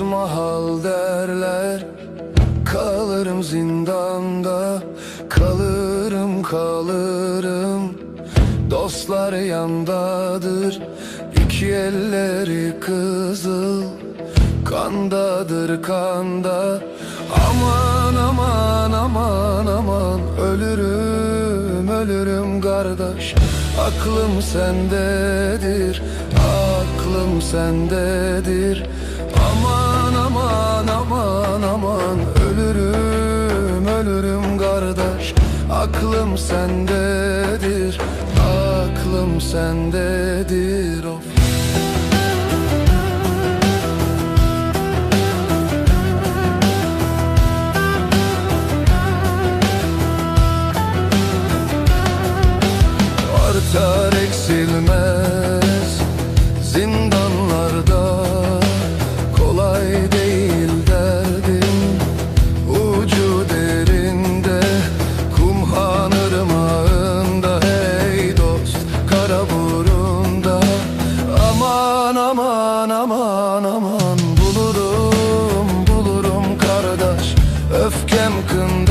mahal derler. Kalırım zindanda Kalırım kalırım. Dostlar yandadır iki elleri kızıl. Kandadır kanda Aman aman aman aman. Ölürüm ölürüm kardeş. Aklım sendedir Aklım sendedir. Aman aman aman aman. Ölürüm ölürüm kardeş. Aklım sendedir Aklım sendedir. Of Aman aman aman aman. Bulurum bulurum kardeş. Öfkem kındadır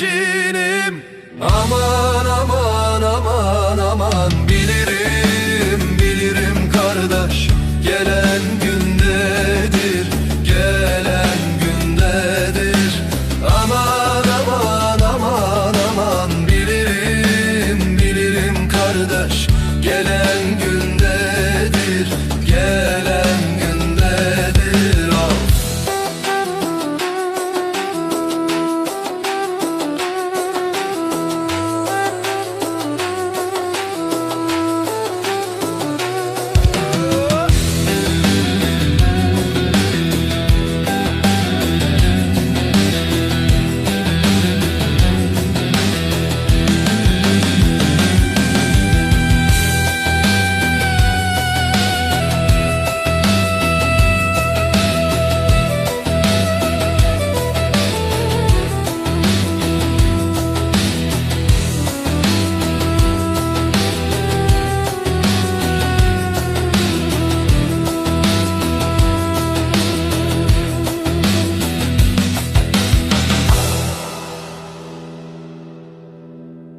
güvercinim. Aman aman aman aman Bilirim bilirim kardeş. Gelen gündedir Gelen gündedir. Aman aman aman aman Bilirim bilirim kardeş. Gelen gündedir